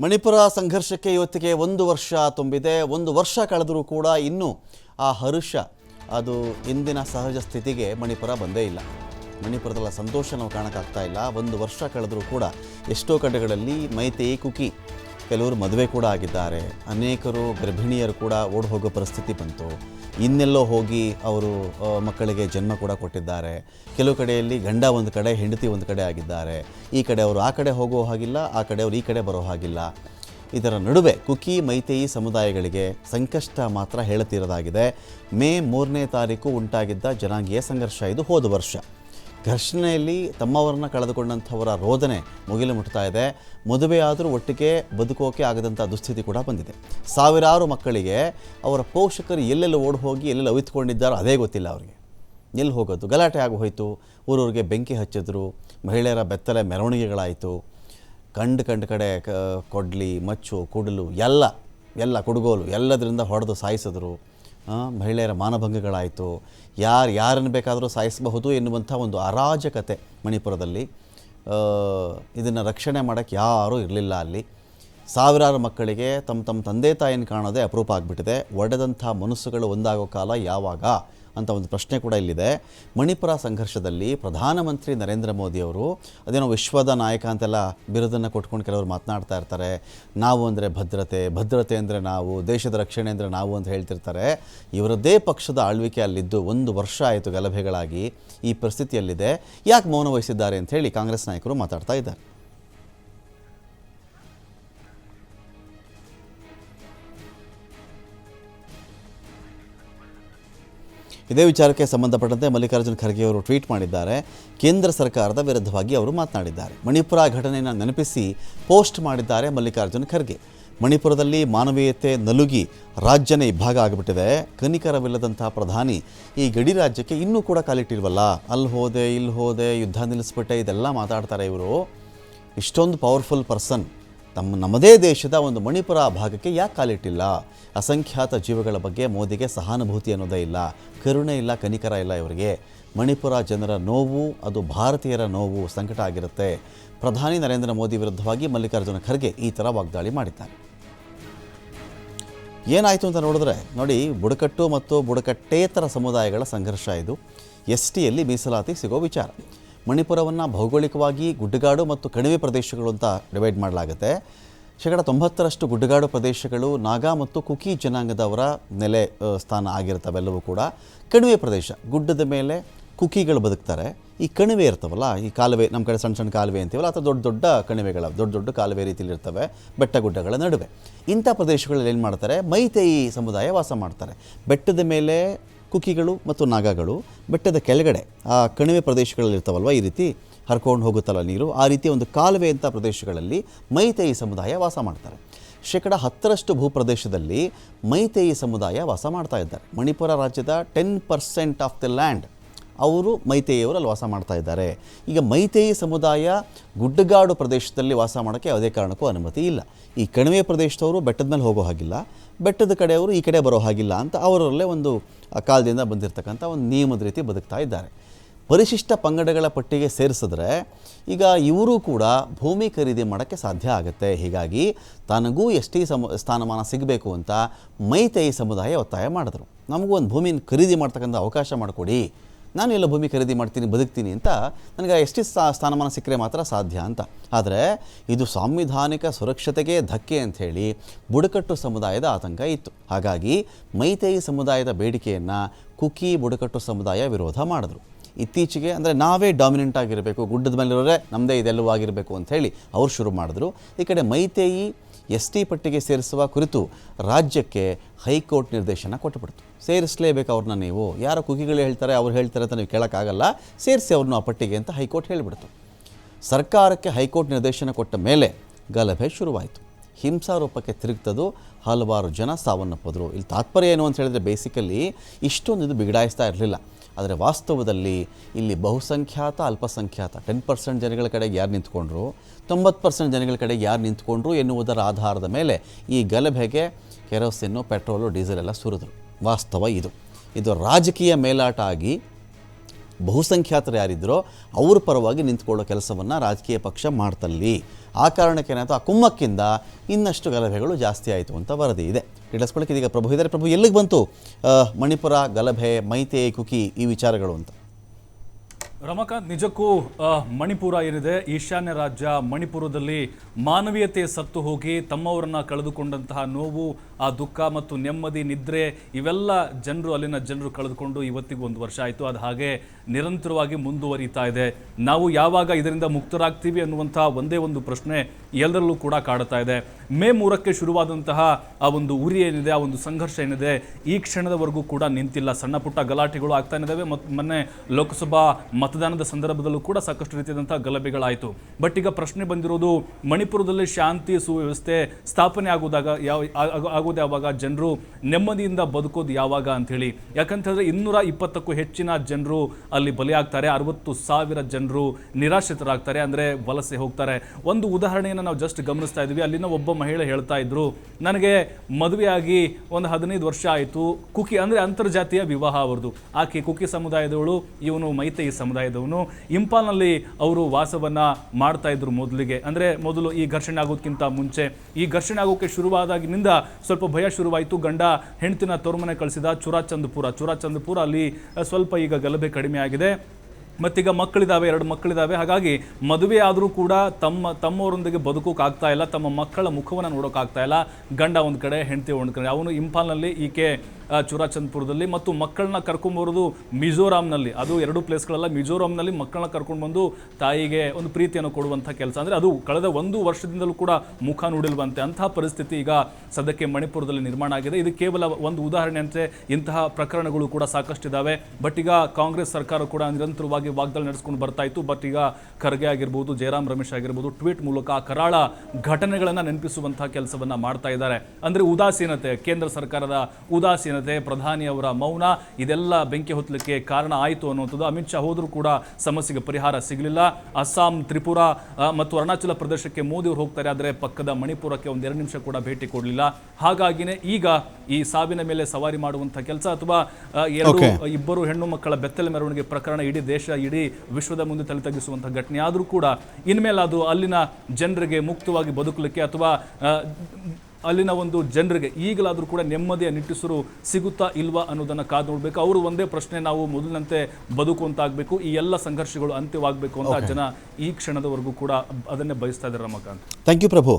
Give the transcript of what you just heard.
ಮಣಿಪುರ ಸಂಘರ್ಷಕ್ಕೆ ಇವತ್ತಿಗೆ ಒಂದು ವರ್ಷ ತುಂಬಿದೆ. ಒಂದು ವರ್ಷ ಕಳೆದರೂ ಕೂಡ ಇನ್ನೂ ಆ ಹರುಷ, ಅದು ಇಂದಿನ ಸಹಜ ಸ್ಥಿತಿಗೆ ಮಣಿಪುರ ಬಂದೇ ಇಲ್ಲ. ಮಣಿಪುರದಲ್ಲ ಸಂತೋಷ ನಾವು ಕಾಣೋಕ್ಕಾಗ್ತಾ ಇಲ್ಲ. ಒಂದು ವರ್ಷ ಕಳೆದರೂ ಕೂಡ ಎಷ್ಟೋ ಕಡೆಗಳಲ್ಲಿ ಮೈತೇ ಕುಕಿ ಕೆಲವರು ಮದುವೆ ಕೂಡ ಆಗಿದ್ದಾರೆ. ಅನೇಕರು ಗರ್ಭಿಣಿಯರು ಕೂಡ ಓಡಿ ಹೋಗೋ ಪರಿಸ್ಥಿತಿ ಬಂತು. ಇನ್ನೆಲ್ಲೋ ಹೋಗಿ ಅವರು ಮಕ್ಕಳಿಗೆ ಜನ್ಮ ಕೂಡ ಕೊಟ್ಟಿದ್ದಾರೆ. ಕೆಲವು ಕಡೆಯಲ್ಲಿ ಗಂಡ ಒಂದು ಕಡೆ, ಹೆಂಡತಿ ಒಂದು ಕಡೆ ಆಗಿದ್ದಾರೆ. ಈ ಕಡೆ ಅವರು ಆ ಕಡೆ ಹೋಗೋ ಹಾಗಿಲ್ಲ, ಆ ಕಡೆ ಅವರು ಈ ಕಡೆ ಬರೋ ಹಾಗಿಲ್ಲ. ಇದರ ನಡುವೆ ಕುಕಿ ಮೈತೇಯಿ ಸಮುದಾಯಗಳಿಗೆ ಸಂಕಷ್ಟ ಮಾತ್ರ ಹೇಳುತ್ತಿರೋದಾಗಿದೆ ಮೇ ಮೂರನೇ ತಾರೀಕು ಉಂಟಾಗಿದ್ದ ಜನಾಂಗೀಯ ಸಂಘರ್ಷ. ಇದು ಹೋದ ವರ್ಷ. ಘರ್ಷಣೆಯಲ್ಲಿ ತಮ್ಮವರನ್ನ ಕಳೆದುಕೊಂಡಂಥವರ ರೋದನೆ ಮುಗಿಲು ಮುಟ್ತಾ ಇದೆ. ಮದುವೆಯಾದರೂ ಒಟ್ಟಿಗೆ ಬದುಕೋಕೆ ಆಗದಂಥ ದುಸ್ಥಿತಿ ಕೂಡ ಬಂದಿದೆ. ಸಾವಿರಾರು ಮಕ್ಕಳಿಗೆ ಅವರ ಪೋಷಕರು ಎಲ್ಲೆಲ್ಲಿ ಓಡಿ ಹೋಗಿ, ಎಲ್ಲೆಲ್ಲಿ ಅವಿತ್ಕೊಂಡಿದ್ದಾರೋ ಅದೇ ಗೊತ್ತಿಲ್ಲ ಅವರಿಗೆ. ಎಲ್ಲಿ ಹೋಗೋದು? ಗಲಾಟೆ ಆಗಿ ಹೋಯಿತು. ಊರವ್ರಿಗೆ ಬೆಂಕಿ ಹಚ್ಚಿದ್ರು. ಮಹಿಳೆಯರ ಬೆತ್ತಲೆ ಮೆರವಣಿಗೆಗಳಾಯಿತು. ಕಂಡು ಕಂಡು ಕಡೆ ಕೊಡ್ಲಿ, ಮಚ್ಚು, ಕುಡಲು ಎಲ್ಲ ಎಲ್ಲ ಕುಡುಗೋಲು ಎಲ್ಲದರಿಂದ ಹೊಡೆದು ಸಾಯಿಸಿದ್ರು. ಮಹಿಳೆಯರ ಮಾನಭಂಗಗಳಾಯಿತು. ಯಾರು, ಯಾರನ್ನು ಬೇಕಾದರೂ ಸಾಯಿಸಬಹುದು ಎನ್ನುವಂಥ ಒಂದು ಅರಾಜಕತೆ ಮಣಿಪುರದಲ್ಲಿ. ಇದನ್ನು ರಕ್ಷಣೆ ಮಾಡೋಕ್ಕೆ ಯಾರೂ ಇರಲಿಲ್ಲ ಅಲ್ಲಿ. ಸಾವಿರಾರು ಮಕ್ಕಳಿಗೆ ತಮ್ಮ ತಮ್ಮ ತಂದೆ ತಾಯಿನ ಕಾಣೋದೇ ಅಪರೂಪ ಆಗಿಬಿಟ್ಟಿದೆ. ಒಡೆದಂಥ ಮನಸ್ಸುಗಳು ಒಂದಾಗೋ ಕಾಲ ಯಾವಾಗ? ಅಂತ ಒಂದು ಪ್ರಶ್ನೆ ಕೂಡ ಇಲ್ಲಿದೆ. ಮಣಿಪುರ ಸಂಘರ್ಷದಲ್ಲಿ ಪ್ರಧಾನಮಂತ್ರಿ ನರೇಂದ್ರ ಮೋದಿಯವರು ಅದೇನೋ ವಿಶ್ವದ ನಾಯಕ ಅಂತೆಲ್ಲ ಬಿರುದನ್ನು ಕೊಟ್ಕೊಂಡು ಕೆಲವರು ಮಾತನಾಡ್ತಾ ಇರ್ತಾರೆ. ನಾವು ಅಂದರೆ ಭದ್ರತೆ ಭದ್ರತೆ ಅಂದರೆ ನಾವು, ದೇಶದ ರಕ್ಷಣೆ ಅಂದರೆ ನಾವು ಅಂತ ಹೇಳ್ತಿರ್ತಾರೆ. ಇವರದ್ದೇ ಪಕ್ಷದ ಆಳ್ವಿಕೆ ಅಲ್ಲಿದ್ದು ಒಂದು ವರ್ಷ ಆಯಿತು ಗಲಭೆಗಳಾಗಿ ಈ ಪರಿಸ್ಥಿತಿಯಲ್ಲಿದೆ. ಯಾಕೆ ಮೌನ ವಹಿಸಿದ್ದಾರೆ ಅಂತ ಹೇಳಿ ಕಾಂಗ್ರೆಸ್ ನಾಯಕರು ಮಾತಾಡ್ತಾ ಇದ್ದಾರೆ. ಇದೇ ವಿಚಾರಕ್ಕೆ ಸಂಬಂಧಪಟ್ಟಂತೆ ಮಲ್ಲಿಕಾರ್ಜುನ ಖರ್ಗೆ ಅವರು ಟ್ವೀಟ್ ಮಾಡಿದ್ದಾರೆ. ಕೇಂದ್ರ ಸರ್ಕಾರದ ವಿರುದ್ಧವಾಗಿ ಅವರು ಮಾತನಾಡಿದ್ದಾರೆ. ಮಣಿಪುರ ಘಟನೆಯನ್ನು ನೆನಪಿಸಿ ಪೋಸ್ಟ್ ಮಾಡಿದ್ದಾರೆ ಮಲ್ಲಿಕಾರ್ಜುನ ಖರ್ಗೆ. ಮಣಿಪುರದಲ್ಲಿ ಮಾನವೀಯತೆ ನಲುಗಿ ರಾಜ್ಯನೇ ಇಬ್ಬಾಗ ಆಗಿಬಿಟ್ಟಿದೆ. ಕನಿಕರವಿಲ್ಲದಂಥ ಪ್ರಧಾನಿ ಈ ಗಡಿ ರಾಜ್ಯಕ್ಕೆ ಇನ್ನೂ ಕೂಡ ಕಾಲಿಟ್ಟಿಲ್ವಲ್ಲ? ಅಲ್ಲಿ ಹೋದೆ ಇಲ್ಲಿ ಹೋದೆ, ಯುದ್ಧ ನಿಲ್ಲಿಸ್ಬಿಟ್ಟೆ, ಇದೆಲ್ಲ ಮಾತಾಡ್ತಾರೆ ಇವರು. ಇಷ್ಟೊಂದು ಪವರ್ಫುಲ್ ಪರ್ಸನ್ ತಮ್ಮ ನಮ್ಮದೇ ದೇಶದ ಒಂದು ಮಣಿಪುರ ಭಾಗಕ್ಕೆ ಯಾಕೆ ಕಾಲಿಟ್ಟಿಲ್ಲ? ಅಸಂಖ್ಯಾತ ಜೀವಗಳ ಬಗ್ಗೆ ಮೋದಿಗೆ ಸಹಾನುಭೂತಿ ಅನ್ನೋದೇ ಇಲ್ಲ, ಕರುಣೆ ಇಲ್ಲ, ಕನಿಕರ ಇಲ್ಲ ಇವರಿಗೆ. ಮಣಿಪುರ ಜನರ ನೋವು, ಅದು ಭಾರತೀಯರ ನೋವು, ಸಂಕಟ ಆಗಿರುತ್ತೆ. ಪ್ರಧಾನಿ ನರೇಂದ್ರ ಮೋದಿ ವಿರುದ್ಧವಾಗಿ ಮಲ್ಲಿಕಾರ್ಜುನ ಖರ್ಗೆ ಈ ಥರ ವಾಗ್ದಾಳಿ ಮಾಡಿದ್ದಾರೆ. ಏನಾಯಿತು ಅಂತ ನೋಡಿದ್ರೆ, ನೋಡಿ, ಬುಡಕಟ್ಟು ಮತ್ತು ಬುಡಕಟ್ಟೇತರ ಸಮುದಾಯಗಳ ಸಂಘರ್ಷ ಇದು. ಎಸ್ ಟಿಯಲ್ಲಿ ಮೀಸಲಾತಿ ಸಿಗೋ ವಿಚಾರ. ಮಣಿಪುರವನ್ನು ಭೌಗೋಳಿಕವಾಗಿ ಗುಡ್ಡಗಾಡು ಮತ್ತು ಕಣಿವೆ ಪ್ರದೇಶಗಳು ಅಂತ ಡಿವೈಡ್ ಮಾಡಲಾಗುತ್ತೆ. ಶೇಕಡ ತೊಂಬತ್ತರಷ್ಟು ಗುಡ್ಡಗಾಡು ಪ್ರದೇಶಗಳು ನಾಗಾ ಮತ್ತು ಕುಕಿ ಜನಾಂಗದವರ ನೆಲೆ ಸ್ಥಾನ ಸ್ಥಾನ ಆಗಿರ್ತವೆಲ್ಲವೂ ಕೂಡ ಕಣಿವೆ ಪ್ರದೇಶ. ಗುಡ್ಡದ ಮೇಲೆ ಕುಕಿಗಳು ಬದುಕ್ತಾರೆ. ಈ ಕಣಿವೆ ಇರ್ತವಲ್ಲ, ಈ ಕಾಲುವೆ ನಮ್ಮ ಕಡೆ ಸಣ್ಣ ಸಣ್ಣ ಕಾಲುವೆ ಅಂತೀವಲ್ಲ ಅಥವಾ ದೊಡ್ಡ ದೊಡ್ಡ ಕಣಿವೆಗಳ, ದೊಡ್ಡ ದೊಡ್ಡ ಕಾಲುವೆ ರೀತಿಯಲ್ಲಿ ಇರ್ತವೆ ಬೆಟ್ಟ ಗುಡ್ಡಗಳ ನಡುವೆ. ಇಂಥ ಪ್ರದೇಶಗಳಲ್ಲಿ ಏನು ಮಾಡ್ತಾರೆ? ಮೈತೈ ಸಮುದಾಯ ವಾಸ ಮಾಡ್ತಾರೆ. ಬೆಟ್ಟದ ಮೇಲೆ ಕುಕಿಗಳು ಮತ್ತು ನಾಗಗಳು ಬೆಟ್ಟದ ಕೆಳಗಡೆ, ಆ ಕಣಿವೆ ಪ್ರದೇಶಗಳಲ್ಲಿರ್ತಾವಲ್ವ ಈ ರೀತಿ ಹರ್ಕೊಂಡು ಹೋಗುತ್ತಲ್ಲ ನೀರು, ಆ ರೀತಿಯ ಒಂದು ಕಾಲುವೆ ಅಂತ ಪ್ರದೇಶಗಳಲ್ಲಿ ಮೈತೇಯಿ ಸಮುದಾಯ ವಾಸ ಮಾಡ್ತಾರೆ. ಶೇಕಡ ಹತ್ತರಷ್ಟು ಭೂಪ್ರದೇಶದಲ್ಲಿ ಮೈತೇಯಿ ಸಮುದಾಯ ವಾಸ ಮಾಡ್ತಾ ಇದ್ದಾರೆ. ಮಣಿಪುರ ರಾಜ್ಯದ ten percent of the land ಅವರು ಮೈತೇಯವರಲ್ಲಿ ವಾಸ ಮಾಡ್ತಾ ಇದ್ದಾರೆ. ಈಗ ಮೈತೇಯಿ ಸಮುದಾಯ ಗುಡ್ಡಗಾಡು ಪ್ರದೇಶದಲ್ಲಿ ವಾಸ ಮಾಡೋಕ್ಕೆ ಯಾವುದೇ ಕಾರಣಕ್ಕೂ ಅನುಮತಿ ಇಲ್ಲ. ಈ ಕಣಿವೆ ಪ್ರದೇಶದವರು ಬೆಟ್ಟದ ಮೇಲೆ ಹೋಗೋ ಹಾಗಿಲ್ಲ. ಬೆಟ್ಟದ ಕಡೆಯವರು ಈ ಕಡೆ ಬರೋ ಹಾಗಿಲ್ಲ ಅಂತ ಅವರಲ್ಲೇ ಒಂದು ಕಾಲದಿಂದ ಬಂದಿರತಕ್ಕಂಥ ಒಂದು ನಿಯಮದ ರೀತಿ ಬದುಕ್ತಾ ಇದ್ದಾರೆ. ಪರಿಶಿಷ್ಟ ಪಂಗಡಗಳ ಪಟ್ಟಿಗೆ ಸೇರಿಸಿದ್ರೆ ಈಗ ಇವರು ಕೂಡ ಭೂಮಿ ಖರೀದಿ ಮಾಡೋಕ್ಕೆ ಸಾಧ್ಯ ಆಗುತ್ತೆ. ಹೀಗಾಗಿ ತನಗೂ ಎಸ್ ಸಮ, ಸ್ಥಾನಮಾನ ಸಿಗಬೇಕು ಅಂತ ಮೈತೇಯಿ ಸಮುದಾಯ ಒತ್ತಾಯ ಮಾಡಿದ್ರು. ನಮಗೂ ಒಂದು ಭೂಮಿನ ಖರೀದಿ ಮಾಡ್ತಕ್ಕಂಥ ಅವಕಾಶ ಮಾಡಿಕೊಡಿ. ನಾನು ಎಲ್ಲ ಭೂಮಿ ಖರೀದಿ ಮಾಡ್ತೀನಿ, ಬದುಕ್ತೀನಿ ಅಂತ ನನಗೆ ಎಸ್ ಸ್ಥಾನಮಾನ ಸಿಕ್ಕರೆ ಮಾತ್ರ ಸಾಧ್ಯ ಅಂತ. ಆದರೆ ಇದು ಸಾಂವಿಧಾನಿಕ ಸುರಕ್ಷತೆಗೆ ಧಕ್ಕೆ ಅಂಥೇಳಿ ಬುಡಕಟ್ಟು ಸಮುದಾಯದ ಆತಂಕ ಇತ್ತು. ಹಾಗಾಗಿ ಮೈತೇಯಿ ಸಮುದಾಯದ ಬೇಡಿಕೆಯನ್ನು ಕುಕಿ ಬುಡಕಟ್ಟು ಸಮುದಾಯ ವಿರೋಧ ಮಾಡಿದ್ರು. ಇತ್ತೀಚೆಗೆ ಅಂದರೆ ನಾವೇ ಡಾಮಿನೆಂಟ್ ಆಗಿರಬೇಕು, ಗುಡ್ಡದ ಮೇಲಿರೋರೆ ನಮ್ಮದೇ ಇದೆಲ್ಲವೂ ಆಗಿರಬೇಕು ಅಂಥೇಳಿ ಅವ್ರು ಶುರು ಮಾಡಿದ್ರು. ಈ ಕಡೆ ಮೈತೇಯಿ ಎಸ್ ಟಿ ಪಟ್ಟಿಗೆ ಸೇರಿಸುವ ಕುರಿತು ರಾಜ್ಯಕ್ಕೆ ಹೈಕೋರ್ಟ್ ನಿರ್ದೇಶನ ಕೊಟ್ಟುಬಿಡ್ತು. ಸೇರಿಸಲೇಬೇಕು ಅವ್ರನ್ನ ನೀವು. ಯಾರೋ ಕುಕಿಗಳು ಹೇಳ್ತಾರೆ, ಅವ್ರು ಹೇಳ್ತಾರೆ ಅಂತ ನೀವು ಕೇಳೋಕ್ಕಾಗಲ್ಲ. ಸೇರಿಸಿ ಅವ್ರನ್ನ ಆ ಪಟ್ಟಿಗೆ ಅಂತ ಹೈಕೋರ್ಟ್ ಹೇಳಿಬಿಡ್ತು. ಸರ್ಕಾರಕ್ಕೆ ಹೈಕೋರ್ಟ್ ನಿರ್ದೇಶನ ಕೊಟ್ಟ ಮೇಲೆ ಗಲಭೆ ಶುರುವಾಯಿತು. ಹಿಂಸಾರೂಪಕ್ಕೆ ತಿರುಗ್ತದು ಹಲವಾರು ಜನ ಸಾವನ್ನಪ್ಪಿದ್ರು. ಇಲ್ಲಿ ತಾತ್ಪರ್ಯ ಏನು ಅಂತ ಹೇಳಿದ್ರೆ ಬೇಸಿಕಲಿ ಇಷ್ಟೊಂದು ಇದು ಬಿಗಡಾಯಿಸ್ತಾ ಇರಲಿಲ್ಲ. ಆದರೆ ವಾಸ್ತವದಲ್ಲಿ ಇಲ್ಲಿ ಬಹುಸಂಖ್ಯಾತ, ಅಲ್ಪಸಂಖ್ಯಾತ ಟೆನ್ ಪರ್ಸೆಂಟ್ ಜನಗಳ ಕಡೆಗೆ ಯಾರು ನಿಂತ್ಕೊಂಡ್ರು, ತೊಂಬತ್ತು ಪರ್ಸೆಂಟ್ ಜನಗಳ ಕಡೆಗೆ ಯಾರು ನಿಂತ್ಕೊಂಡ್ರು ಎನ್ನುವುದರ ಆಧಾರದ ಮೇಲೆ ಈ ಗಲಭೆಗೆ ಕೆರೋಸಿನ್ನು, ಪೆಟ್ರೋಲು, ಡೀಸೆಲ್ ಎಲ್ಲ ಸುರಿದ್ರು. ವಾಸ್ತವ ಇದು. ಇದು ರಾಜಕೀಯ ಮೇಲಾಟ ಆಗಿ ಬಹುಸಂಖ್ಯಾತರು ಯಾರಿದ್ದರೋ ಅವ್ರ ಪರವಾಗಿ ನಿಂತ್ಕೊಳ್ಳೋ ಕೆಲಸವನ್ನು ರಾಜಕೀಯ ಪಕ್ಷ ಮಾಡ್ತಲ್ಲಿ. ಆ ಕಾರಣಕ್ಕೆ ಏನಾಯಿತು ಆ ಕುಮ್ಮಕ್ಕಿಂದ ಇನ್ನಷ್ಟು ಗಲಭೆಗಳು ಜಾಸ್ತಿ ಆಯಿತು ಅಂತ ವರದಿ ಇದೆ. ತಿಳಿಸ್ಕೊಳ್ಳೋಕೆ ಇದೀಗ ಪ್ರಭು. ಇದ್ದಾರೆ ಪ್ರಭು ಎಲ್ಲಿಗೆ ಬಂತು? ಮಣಿಪುರ ಗಲಭೆ ಮೈತೆ ಕುಕಿ ಈ ವಿಚಾರಗಳು ಅಂತ. ರಮಕಾಂತ್ ನಿಜಕ್ಕೂ ಮಣಿಪುರ ಏನಿದೆ? ಈಶಾನ್ಯ ರಾಜ್ಯ ಮಣಿಪುರದಲ್ಲಿ ಮಾನವೀಯತೆ ಸತ್ತು ಹೋಗಿ ತಮ್ಮವರನ್ನ ಕಳೆದುಕೊಂಡಂತಹ ನೋವು, ಆ ದುಃಖ ಮತ್ತು ನೆಮ್ಮದಿ, ನಿದ್ರೆ, ಇವೆಲ್ಲ ಜನರು, ಅಲ್ಲಿನ ಜನರು ಕಳೆದುಕೊಂಡು ಇವತ್ತಿಗೂ ಒಂದು ವರ್ಷ ಆಯಿತು. ಅದು ಹಾಗೆ ನಿರಂತರವಾಗಿ ಮುಂದುವರಿತಾ ಇದೆ. ನಾವು ಯಾವಾಗ ಇದರಿಂದ ಮುಕ್ತರಾಗ್ತೀವಿ ಅನ್ನುವಂತಹ ಒಂದೇ ಒಂದು ಪ್ರಶ್ನೆ ಎಲ್ಲರಲ್ಲೂ ಕೂಡ ಕಾಡ್ತಾ ಇದೆ. ಮೇ ಮೂರಕ್ಕೆ ಶುರುವಾದಂತಹ ಆ ಒಂದು ಉರಿ ಏನಿದೆ, ಆ ಒಂದು ಸಂಘರ್ಷ ಏನಿದೆ, ಈ ಕ್ಷಣದವರೆಗೂ ಕೂಡ ನಿಂತಿಲ್ಲ. ಸಣ್ಣ ಪುಟ್ಟ ಗಲಾಟೆಗಳು ಆಗ್ತಾ ಇದ್ದಾವೆ. ಮತ್ತು ಮೊನ್ನೆ ಲೋಕಸಭಾ ಮತದಾನದ ಸಂದರ್ಭದಲ್ಲೂ ಕೂಡ ಸಾಕಷ್ಟು ರೀತಿಯಾದಂಥ ಗಲಭೆಗಳಾಯಿತು. ಬಟ್ ಈಗ ಪ್ರಶ್ನೆ ಬಂದಿರೋದು, ಮಣಿಪುರದಲ್ಲಿ ಶಾಂತಿ ಸುವ್ಯವಸ್ಥೆ ಸ್ಥಾಪನೆ ಆಗೋದಾಗ ಯಾವ ಆಗೋದು ಯಾವಾಗ? ಜನರು ನೆಮ್ಮದಿಯಿಂದ ಬದುಕೋದು ಯಾವಾಗ ಅಂತ ಹೇಳಿ ಯಾಕಂತ ಹೇಳಿದ್ರೆ ಇನ್ನೂರ ಇಪ್ಪತ್ತಕ್ಕೂ ಹೆಚ್ಚಿನ ಜನರು ಅಲ್ಲಿ ಬಲಿಯಾಗ್ತಾರೆ. ಅರವತ್ತು ಸಾವಿರ ಜನರು ನಿರಾಶ್ರಿತರಾಗ್ತಾರೆ, ಅಂದ್ರೆ ವಲಸೆ ಹೋಗ್ತಾರೆ. ಒಂದು ಉದಾಹರಣೆಯನ್ನು ನಾವು ಜಸ್ಟ್ ಗಮನಿಸ್ತಾ ಇದ್ವಿ ಅಲ್ಲಿನ ಒಬ್ಬ ಮಹಿಳೆ ಹೇಳ್ತಾ ಇದ್ರು, ನನಗೆ ಮದುವೆಯಾಗಿ ಒಂದು ಹದಿನೈದು ವರ್ಷ ಆಯಿತು. ಕುಕಿ, ಅಂದ್ರೆ ಅಂತರ್ಜಾತೀಯ ವಿವಾಹ ಅವರದು. ಆಕೆ ಕುಕಿ ಸಮುದಾಯದವಳು, ಇವನು ಮೈತೈ ಸಮುದಾಯದವನು ಇಂಪಾಲ್ನಲ್ಲಿ ಅವರು ವಾಸವನ್ನ ಮಾಡ್ತಾ ಇದ್ರು ಮೊದಲಿಗೆ. ಅಂದರೆ ಮೊದಲು ಈ ಘರ್ಷಣೆ ಆಗೋದಕ್ಕಿಂತ ಮುಂಚೆ. ಈ ಘರ್ಷಣೆ ಆಗೋಕೆ ಶುರುವಾದಾಗಿನಿಂದ ಸ್ವಲ್ಪ ಭಯ ಶುರುವಾಯಿತು. ಗಂಡ ಹೆಂಡತಿನ ತೋರ್ಮನೆ ಕಳಿಸಿದ ಚುರಾಚಂದಪುರ. ಚುರಾಚಂದಪುರ ಅಲ್ಲಿ ಸ್ವಲ್ಪ ಈಗ ಗಲಭೆ ಕಡಿಮೆ ಆಗಿದೆ. ಮತ್ತೀಗ ಮಕ್ಕಳಿದ್ದಾವೆ ಎರಡು ಮಕ್ಕಳಿದ್ದಾವೆ ಹಾಗಾಗಿ ಮದುವೆ ಆದರೂ ಕೂಡ ತಮ್ಮ, ತಮ್ಮವರೊಂದಿಗೆ ಬದುಕೋಕ್ಕಾಗ್ತಾ ಇಲ್ಲ, ತಮ್ಮ ಮಕ್ಕಳ ಮುಖವನ್ನು ನೋಡೋಕ್ಕಾಗ್ತಾ ಇಲ್ಲ. ಗಂಡ ಒಂದು ಕಡೆ, ಹೆಂಡತಿ ಒಂದು ಕಡೆ. ಅವನು ಇಂಫಾಲ್ನಲ್ಲಿ, ಈಕೆ ಚುರಾಚಂದ್ಪುರದಲ್ಲಿ ಮತ್ತು ಮಕ್ಕಳನ್ನ ಕರ್ಕೊಂಬರೋದು ಮಿಜೋರಾಂನಲ್ಲಿ. ಅದು ಎರಡು ಪ್ಲೇಸ್ಗಳೆಲ್ಲ, ಮಿಜೋರಾಂನಲ್ಲಿ ಮಕ್ಕಳನ್ನ ಕರ್ಕೊಂಡು ಬಂದು ತಾಯಿಗೆ ಒಂದು ಪ್ರೀತಿಯನ್ನು ಕೊಡುವಂಥ ಕೆಲಸ. ಅಂದರೆ ಅದು ಕಳೆದ ಒಂದು ವರ್ಷದಿಂದಲೂ ಕೂಡ ಮುಖ ನೋಡಿಲ್ವಂತೆ. ಅಂತಹ ಪರಿಸ್ಥಿತಿ ಈಗ ಸದ್ಯಕ್ಕೆ ಮಣಿಪುರದಲ್ಲಿ ನಿರ್ಮಾಣ ಆಗಿದೆ. ಇದು ಕೇವಲ ಒಂದು ಉದಾಹರಣೆ ಅಂತೆ ಇಂತಹ ಪ್ರಕರಣಗಳು ಕೂಡ ಸಾಕಷ್ಟಿದ್ದಾವೆ ಬಟ್ ಈಗ ಕಾಂಗ್ರೆಸ್ ಸರ್ಕಾರ ಕೂಡ ನಿರಂತರವಾಗಿ ವಾಗ್ದಾಳಿ ನಡೆಸ್ಕೊಂಡು ಬರ್ತಾ ಇತ್ತು. ಬಟ್ ಈಗ ಖರ್ಗೆ ಆಗಿರ್ಬೋದು, ಜಯರಾಮ್ ರಮೇಶ್ ಆಗಿರ್ಬೋದು, ಟ್ವೀಟ್ ಮೂಲಕ ಕರಾಳ ಘಟನೆಗಳನ್ನು ನೆನಪಿಸುವಂತಹ ಕೆಲಸವನ್ನ ಮಾಡ್ತಾ ಇದ್ದಾರೆ. ಅಂದರೆ ಉದಾಸೀನತೆ, ಕೇಂದ್ರ ಸರ್ಕಾರದ ಉದಾಸೀನತೆ ಪ್ರಧಾನಿಯವರ ಮೌನ, ಇದೆಲ್ಲ ಬೆಂಕಿ ಹೊತ್ತಲಿಕ್ಕೆ ಕಾರಣ ಆಯಿತು ಅನ್ನುವಂಥದ್ದು. ಅಮಿತ್ ಶಾ ಹೋದರೂ ಕೂಡ ಸಮಸ್ಯೆಗೆ ಪರಿಹಾರ ಸಿಗಲಿಲ್ಲ. ಅಸ್ಸಾಂ, ತ್ರಿಪುರಾ ಮತ್ತು ಅರುಣಾಚಲ ಪ್ರದೇಶಕ್ಕೆ ಮೋದಿ ಅವರು ಹೋಗ್ತಾರೆ, ಆದರೆ ಪಕ್ಕದ ಮಣಿಪುರಕ್ಕೆ ಒಂದು ಎರಡು ನಿಮಿಷ ಕೂಡ ಭೇಟಿ ಕೊಡಲಿಲ್ಲ. ಹಾಗಾಗಿನೇ ಈಗ ಈ ಸಾವಿನ ಮೇಲೆ ಸವಾರಿ ಮಾಡುವಂಥ ಕೆಲಸ ಅಥವಾ ಎರಡು ಇಬ್ಬರು ಹೆಣ್ಣು ಮಕ್ಕಳ ಬೆತ್ತಲೆ ಮೆರವಣಿಗೆ ಪ್ರಕರಣ ಇಡೀ ದೇಶ ಇಡೀ ವಿಶ್ವದ ಮುಂದೆ ತಲೆ ತಗ್ಗಿಸುವಂಥ ಘಟನೆ ಆದರೂ ಕೂಡ ಇನ್ಮೇಲೆ ಅದು ಅಲ್ಲಿನ ಜನರಿಗೆ ಮುಕ್ತವಾಗಿ ಬದುಕಲಿಕ್ಕೆ ಅಥವಾ ಅಲ್ಲಿನ ಒಂದು ಜನರಿಗೆ ಈಗಲಾದರೂ ಕೂಡ ನೆಮ್ಮದಿಯ ನಿಟ್ಟುಸಿರು ಸಿಗುತ್ತಾ ಇಲ್ವಾ ಅನ್ನೋದನ್ನು ಕಾದು ನೋಡಬೇಕು. ಅವರು ಒಂದೇ ಪ್ರಶ್ನೆ ನಾವು ಮೊದಲಿನಂತೆ ಬದುಕುವಂತಾಗಬೇಕು. ಈ ಎಲ್ಲ ಸಂಘರ್ಷಗಳು ಅಂತ್ಯವಾಗಬೇಕು ಅಂತ ಜನ ಈ ಕ್ಷಣದವರೆಗೂ ಕೂಡ ಅದನ್ನೇ ಬಯಸ್ತಾ ಇದ್ದಾರೆ ರಮಕಾಂತ್. Thank you Prabhu